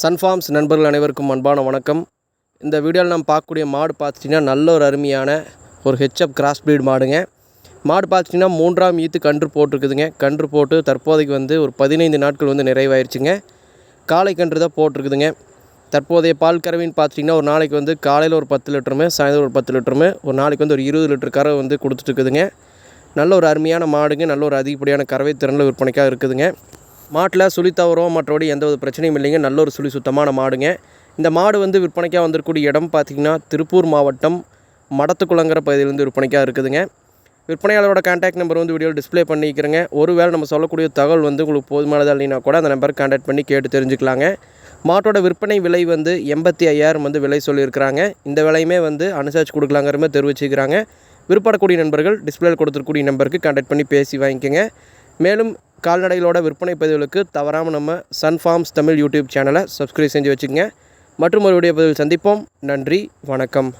Sun Farms நண்பர்கள் அனைவருக்கும் அன்பான வணக்கம். இந்த வீடியோவில் நம்ம பார்க்கக்கூடிய மாடு பார்த்துட்டிங்கன்னா நல்ல ஒரு அருமையான ஒரு ஹெச்அப் கிராஸ் ப்ரீட் மாடுங்க. மாடு பார்த்துட்டிங்கன்னா மூன்றாம் ஈத்து கன்று போட்டிருக்குதுங்க. கன்று போட்டு தற்போதைக்கு வந்து ஒரு பதினைந்து நாட்கள் வந்து நிறைவாயிருச்சுங்க. காலை கன்று தான் போட்டிருக்குதுங்க. தற்போதைய பால் கறவைன்னு பார்த்துட்டிங்கன்னா ஒரு நாளைக்கு வந்து காலையில் ஒரு பத்து லிட்டருமே சாயந்தரம் ஒரு பத்து லிட்டருமே ஒரு நாளைக்கு வந்து ஒரு இருபது லிட்டர் கறவை வந்து கொடுத்துட்ருக்குதுங்க நல்ல ஒரு அருமையான மாடுங்க. நல்ல ஒரு அதிகப்படியான கறவை திறனில் விற்பனைக்காக இருக்குதுங்க. மாட்டில் சுழி தவறோம் மற்றபடி எந்த ஒரு பிரச்சனையும் இல்லைங்க. நல்ல ஒரு சுழி சுத்தமான மாடுங்க. இந்த மாடு வந்து விற்பனைக்காக வந்திருக்கக்கூடிய இடம் பார்த்திங்கன்னா திருப்பூர் மாவட்டம் மடத்துக்குளங்கிற பகுதியிலேருந்து விற்பனைக்காக இருக்குதுங்க. விற்பனையாளரோட கான்டாக்ட் நம்பர் வந்து வீடியோவில் டிஸ்ப்ளே பண்ணிக்கிறேங்க. ஒருவேளை நம்ம சொல்லக்கூடிய தகவல் வந்து உங்களுக்கு போதுமானதாக இல்லைனா கூட அந்த நம்பருக்கு கான்டாக்ட் பண்ணி கேட்டு தெரிஞ்சுக்கலாங்க. மாட்டோட விற்பனை விலை வந்து எண்பத்தி ஐயாயிரம் வந்து விலை சொல்லியிருக்கிறாங்க. இந்த விலையுமே வந்து அனுசரித்து கொடுக்கலாங்கிற மாதிரி தெரிவிச்சுக்கிறாங்க. விருப்பப்படக்கூடிய நண்பர்கள் டிஸ்பிளேயில் கொடுத்துருக்கூடிய நம்பருக்கு கான்டாக்ட் பண்ணி பேசி வாங்கிக்கோங்க. மேலும் கால்நடைகளோட விற்பனை பதிவுகளுக்கு தவறாமல் நம்ம சன் ஃபார்ம்ஸ் தமிழ் யூடியூப் சேனலை சப்ஸ்கிரைப் செஞ்சு வச்சுக்கோங்க. மற்றும் ஒரு பதிவில் சந்திப்போம். நன்றி வணக்கம்.